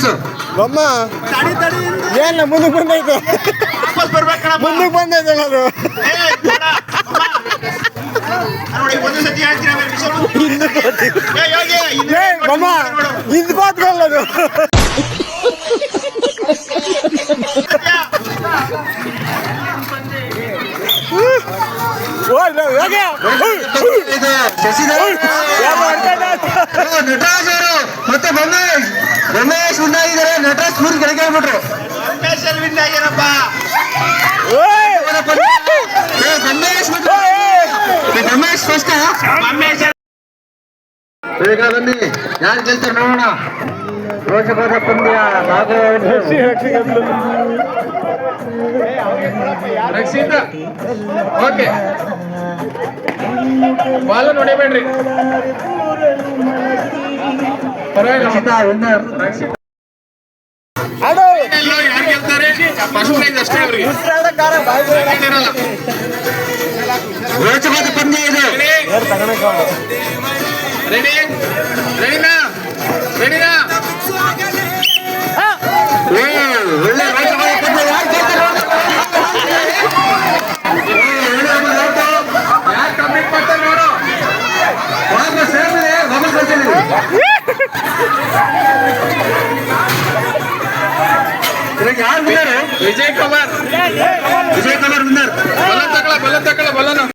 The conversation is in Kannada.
ತೋರ್ಸು ಬೊಮ್ಮ ಏನ ಮುಂದಕ್ಕೆ ಬಂದೈತೆ ಮುಂದಕ್ಕೆ ಅದು ಅದು ಶಶಿಧರ್ ರಮೇಶ್ ಆಗಿದ್ದಾರೆ ನಟರಾಜ್ ಪೂರ್ ಕೆಳಗೆ ಬಿಟ್ರು ರಮೇಶ್ ಫಸ್ಟ್ ಬೇಗ ಬನ್ನಿ. ಯಾರು ಗೆಲ್ತಾರೆ ನೋಡೋಣ. ರೋಚಕವಾದ ಪಂದ್ಯ. ರಕ್ಷಿತ ಓಕೆ. ಬಾಲ ನೋಡಿಬೇಡ್ರಿ ಪರವಾಗಿಲ್ಲ. ರಕ್ಷಿತ. ಯಾರು ಗೆಲ್ತಾರೆ ಫಸ್ಟ್ ಪ್ರೈಸ್ ಅಷ್ಟೇ ಅವರಿಗೆ ರೋಚಕವಾದ ಪಂದ್ಯ ಇದು ರೆಡಿ ರೆಡಿನಾ ರೆಡಿನಾ ಒಳ್ಳೆ ರೋಚಕವಾದ ಪಂದ್ಯ ಯಾರು ಗೆಲ್ತಾರೆ ಯಾರು ಕಮ್ಮಿ ಕೊಡ್ತಾರೆ ನೋಡು ವಾಪಸ್ ಸೇರಿದ್ರೆ ವಾಪಸ್ ಬರ್ತೀನಿ విజయ్ కుమార్.